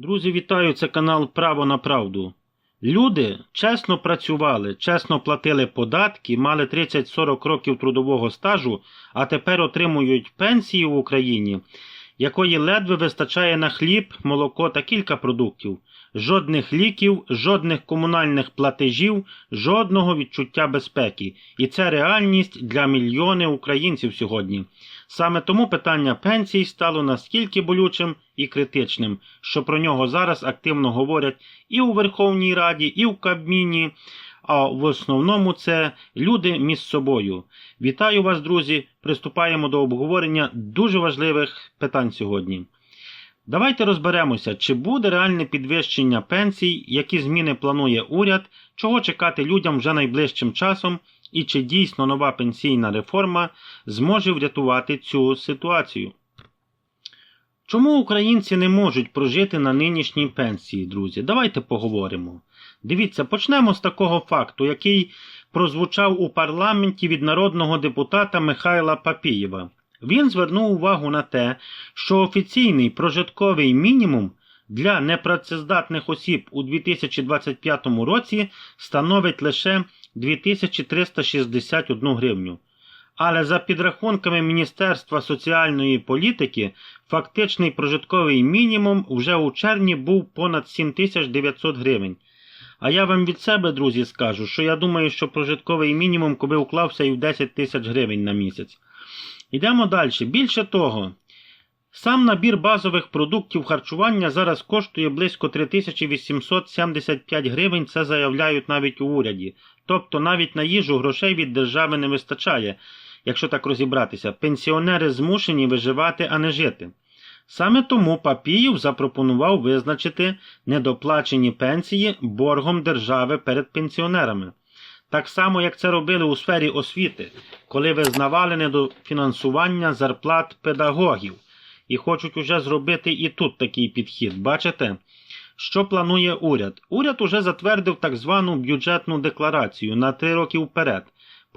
Друзі, вітаю! Це канал Право на Правду. Люди чесно працювали, чесно платили податки, мали 30-40 років трудового стажу, а тепер отримують пенсії в Україні, якої ледве вистачає на хліб, молоко та кілька продуктів. Жодних ліків, жодних комунальних платежів, жодного відчуття безпеки. І це реальність для мільйонів українців сьогодні. Саме тому питання пенсій стало настільки болючим і критичним, що про нього зараз активно говорять і у Верховній Раді, і в Кабміні. А в основному це люди між собою. Вітаю вас, друзі! Приступаємо до обговорення дуже важливих питань сьогодні. Давайте розберемося, чи буде реальне підвищення пенсій, які зміни планує уряд, чого чекати людям вже найближчим часом, і чи дійсно нова пенсійна реформа зможе врятувати цю ситуацію. Чому українці не можуть прожити на нинішній пенсії, друзі? Давайте поговоримо. Дивіться, почнемо з такого факту, який прозвучав у парламенті від народного депутата Михайла Папієва. Він звернув увагу на те, що офіційний прожитковий мінімум для непрацездатних осіб у 2025 році становить лише 2361 гривню. Але за підрахунками Міністерства соціальної політики, фактичний прожитковий мінімум вже у червні був понад 7900 гривень. А я вам від себе, друзі, скажу, що я думаю, що прожитковий мінімум коби уклався і в 10 тисяч гривень на місяць. Йдемо далі. Більше того, сам набір базових продуктів харчування зараз коштує близько 3875 гривень, це заявляють навіть у уряді. Тобто навіть на їжу грошей від держави не вистачає, якщо так розібратися. Пенсіонери змушені виживати, а не жити. Саме тому Папіїв запропонував визначити недоплачені пенсії боргом держави перед пенсіонерами. Так само, як це робили у сфері освіти, коли визнавали недофінансування зарплат педагогів. І хочуть уже зробити і тут такий підхід. Бачите? Що планує уряд? Уряд уже затвердив так звану бюджетну декларацію на три роки вперед.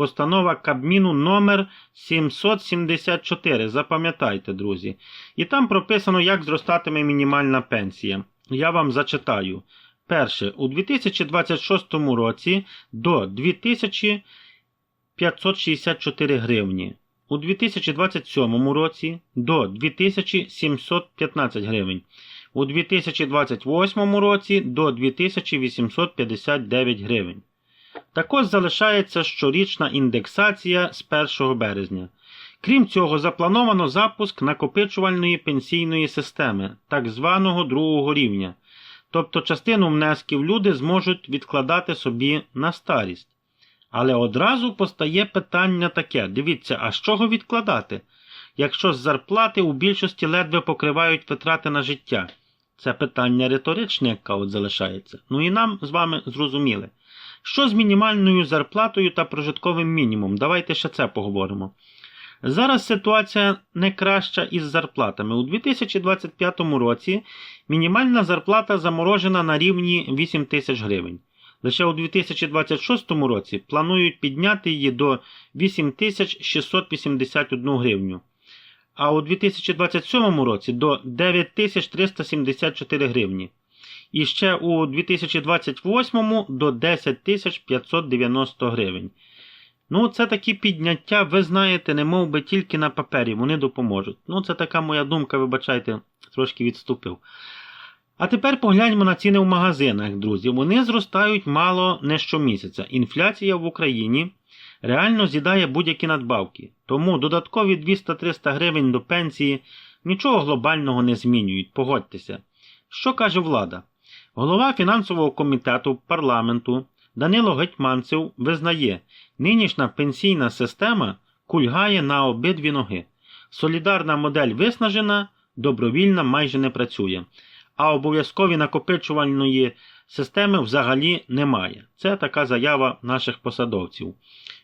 Постанова Кабміну номер 774. Запам'ятайте, друзі. І там прописано, як зростатиме мінімальна пенсія. Я вам зачитаю. Перше, у 2026 році до 2564 гривні. У 2027 році до 2715 гривень. У 2028 році до 2859 гривень. Також залишається щорічна індексація з 1 березня. Крім цього, заплановано запуск накопичувальної пенсійної системи, так званого другого рівня. Тобто частину внесків люди зможуть відкладати собі на старість. Але одразу постає питання таке: дивіться, а з чого відкладати? Якщо з зарплати у більшості ледве покривають витрати на життя. Це питання риторичне, яке от залишається. Ну і нам з вами зрозуміли. Що з мінімальною зарплатою та прожитковим мінімумом? Давайте ще це поговоримо. Зараз ситуація не краща із зарплатами. У 2025 році мінімальна зарплата заморожена на рівні 8 тисяч гривень. Лише у 2026 році планують підняти її до 8681 гривню, а у 2027 році до 9374 гривні. І ще у 2028 до 10590 гривень. Ну, це такі підняття, ви знаєте, не мов би тільки на папері, вони допоможуть. Ну, це така моя думка, вибачайте, трошки відступив. А тепер погляньмо на ціни в магазинах, друзі. Вони зростають мало не щомісяця. Інфляція в Україні реально з'їдає будь-які надбавки. Тому додаткові 200-300 гривень до пенсії нічого глобального не змінюють, погодьтеся. Що каже влада? Голова фінансового комітету парламенту Данило Гетьманцев визнає, нинішня пенсійна система кульгає на обидві ноги. Солідарна модель виснажена, добровільна майже не працює, а обов'язкові накопичувальної системи взагалі немає. Це така заява наших посадовців.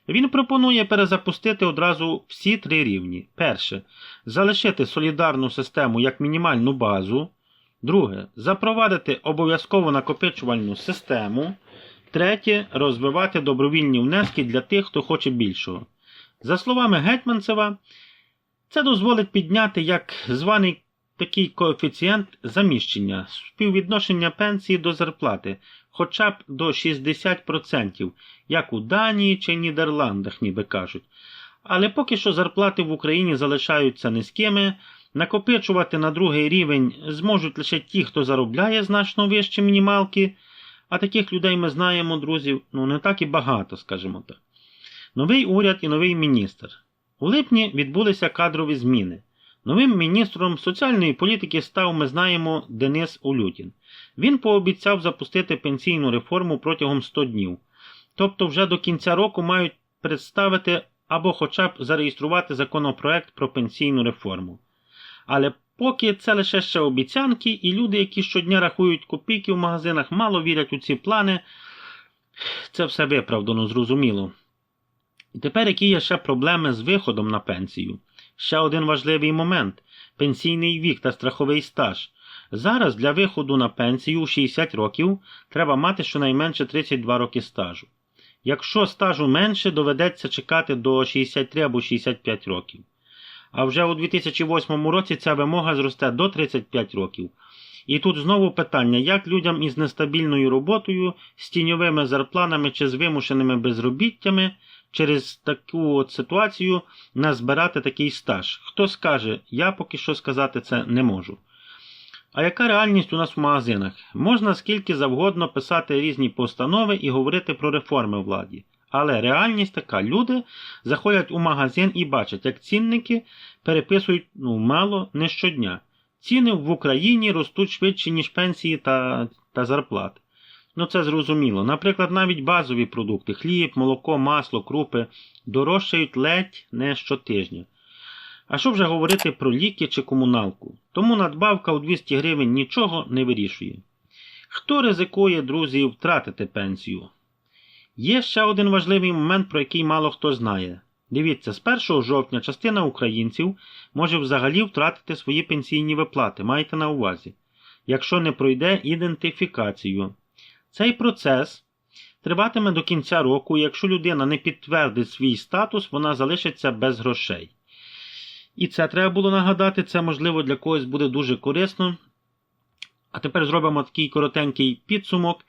Він пропонує перезапустити одразу всі три рівні. Перше залишити солідарну систему як мінімальну базу. Друге запровадити обов'язкову накопичувальну систему. Третє розвивати добровільні внески для тих, хто хоче більшого. За словами Гетьманцева, це дозволить підняти як званий такий коефіцієнт заміщення, співвідношення пенсії до зарплати, хоча б до 60%, як у Данії чи Нідерландах, ніби кажуть. Але поки що зарплати в Україні залишаються низькими, накопичувати на другий рівень зможуть лише ті, хто заробляє значно вище мінімалки, а таких людей ми знаємо, друзів, ну не так і багато, скажімо так. Новий уряд і новий міністр. У липні відбулися кадрові зміни. Новим міністром соціальної політики став, ми знаємо, Денис Улютін. Він пообіцяв запустити пенсійну реформу протягом 100 днів. Тобто вже до кінця року мають представити або хоча б зареєструвати законопроект про пенсійну реформу. Але поки це лише ще обіцянки, і люди, які щодня рахують копійки в магазинах, мало вірять у ці плани, це все виправдано, зрозуміло. І тепер які є ще проблеми з виходом на пенсію? Ще один важливий момент пенсійний вік та страховий стаж. Зараз для виходу на пенсію у 60 років треба мати щонайменше 32 роки стажу. Якщо стажу менше, доведеться чекати до 63 або 65 років. А вже у 2008 році ця вимога зросте до 35 років. І тут знову питання, як людям із нестабільною роботою, з тіньовими зарплатами чи з вимушеними безробіттями через таку от ситуацію назбирати такий стаж. Хто скаже, я поки що сказати це не можу. А яка реальність у нас в магазинах? Можна скільки завгодно писати різні постанови і говорити про реформи владі. Але реальність така: люди заходять у магазин і бачать, як цінники переписують ну, мало не щодня. Ціни в Україні ростуть швидше, ніж пенсії та, та зарплати. Ну це зрозуміло. Наприклад, навіть базові продукти хліб, молоко, масло, крупи дорожчають ледь не щотижня. А що вже говорити про ліки чи комуналку? Тому надбавка у 200 гривень нічого не вирішує. Хто ризикує, друзі, втратити пенсію? Є ще один важливий момент, про який мало хто знає. Дивіться, з 1 жовтня частина українців може взагалі втратити свої пенсійні виплати, майте на увазі, якщо не пройде ідентифікацію. Цей процес триватиме до кінця року, і якщо людина не підтвердить свій статус, вона залишиться без грошей. І це треба було нагадати, це можливо для когось буде дуже корисно. А тепер зробимо такий коротенький підсумок.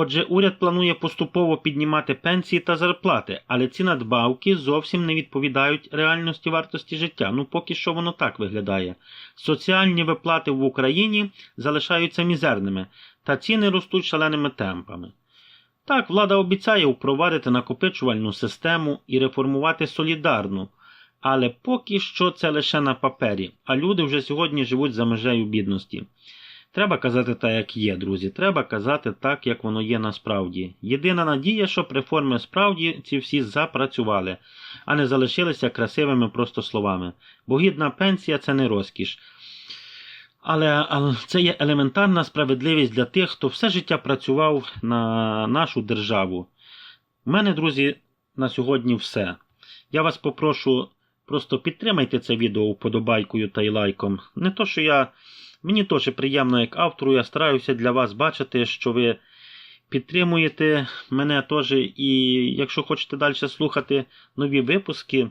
Отже, уряд планує поступово піднімати пенсії та зарплати, але ці надбавки зовсім не відповідають реальності вартості життя. Ну, поки що воно так виглядає. Соціальні виплати в Україні залишаються мізерними, та ціни ростуть шаленими темпами. Так, влада обіцяє впровадити накопичувальну систему і реформувати солідарну, але поки що це лише на папері, а люди вже сьогодні живуть за межею бідності. Треба казати так, як є, друзі. Треба казати так, як воно є насправді. Єдина надія, щоб реформи справді ці всі запрацювали, а не залишилися красивими просто словами. Бо гідна пенсія це не розкіш. Але, але це є елементарна справедливість для тих, хто все життя працював на нашу державу. У мене, друзі, на сьогодні все. Я вас попрошу, просто підтримайте це відео вподобайкою та й лайком. Не то, що я. Мені теж приємно як автору, я стараюся для вас бачити, що ви підтримуєте мене теж. І якщо хочете далі слухати нові випуски,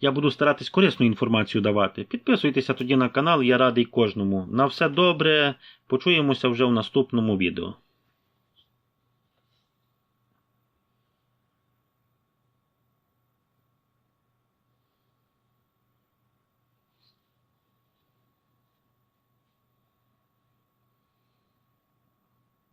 я буду старатись корисну інформацію давати. Підписуйтеся тоді на канал, я радий кожному. На все добре. Почуємося вже в наступному відео.